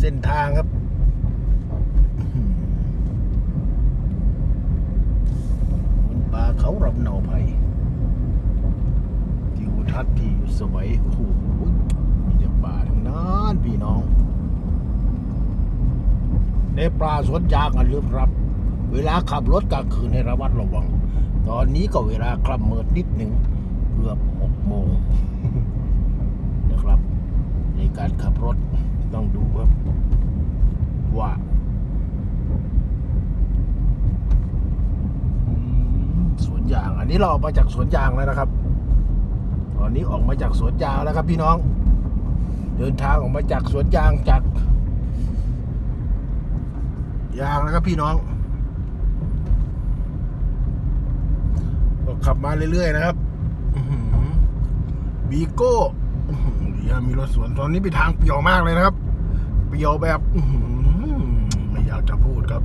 เส้นทางครับบนป่าเขารำเนาไผ่ทิวทัศน์ที่สวยโอ้โหมีแต่ป่าทั้งนั้นพี่น้อง ในป่าสวนยางอันลึกลับ เวลาขับรถกลางคืนให้ระมัดระวัง ตอนนี้ก็เวลาคลำเมิดนิดหนึ่งเกือบหกโมงนะครับ ในการขับรถต้องดูครับว่าอืมสวันนี้เราออกมาจากสวนยางแล้วนะครับ ตอนนี้ออกมาจากสวนยางแล้วครับพี่น้อง เดินทางออกมาจากสวนยางจาก ยางแล้วครับพี่น้องก็ขับมาเรื่อยๆนะครับบีโก้เดี๋ยวมีรถสวนตอนนี้เป็นทางเปี่ยวมากเลยนะครับ เปี่ยวแบบไม่อยากจะพูดครับ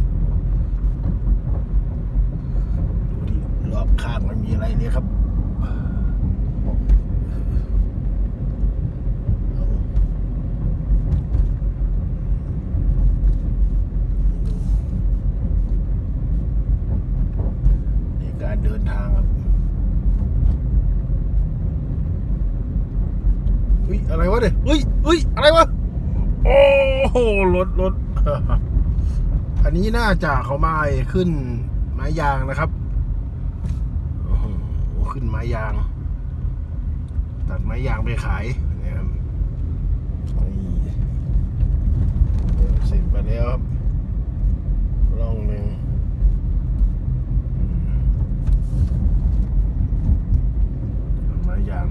ดูที่ รอบข้างมันมีอะไรเนี่ยครับในการเดินทางครับเฮ้ยอะไรวะเนี่ยเฮ้ยเฮ้ยอะไรวะ โอ้โหรถรถอันนี้น่าจะเขามาขึ้นไม้ยางนะครับ ขึ้นไม้ยาง ตัดไม้ยางไปขายนะครับนี่เสร็จไปแล้วครับล่องหนึ่ง ไม้ยาง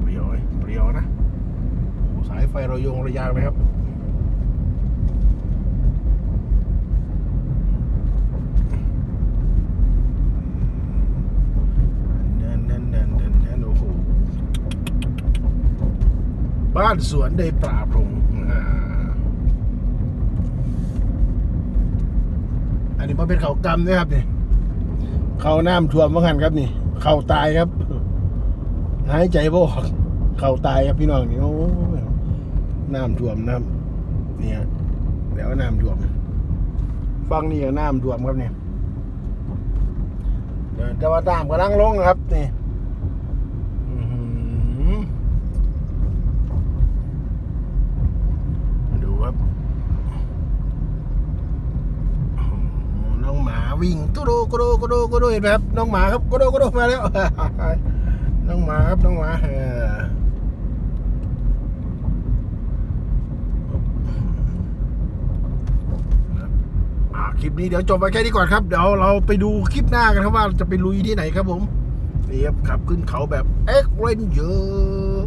เปรี้ยวไหมเปรี้ยวนะโอ้สายไฟเราโยงระยางเลยครับนั่นนั่นนั่นนั่นนั่นโอ้โหบ้านสวนในป่าพงอ่าอันนี้มาเป็นเขากำนะครับนี่เขาน้ำท่วมว่างันครับนี่ เขาตายครับ หายใจบ่ออกเขาตายครับพี่น้องนี่โอ้ย น้ำท่วมนะครับเนี่ยแล้วน้ำท่วมฟังนี่ก็น้ำท่วมครับเนี่ยเดี๋ยวจะมาตามกำลังลงครับนี่ดูครับน้องหมาวิ่งกุโดกุโดกุโดกุโดเห็นไหมครับน้องหมาครับกุโดกุโดมาแล้วน้องหมาครับน้องหมาเอออ่า คลิปนี้เดี๋ยวจบไปแค่นี้ก่อนครับ เดี๋ยวเราไปดูคลิปหน้ากันครับว่าจะไปลุยที่ไหนครับผมนี่ครับขับขึ้นเขาแบบเอ็กเรนเยอร์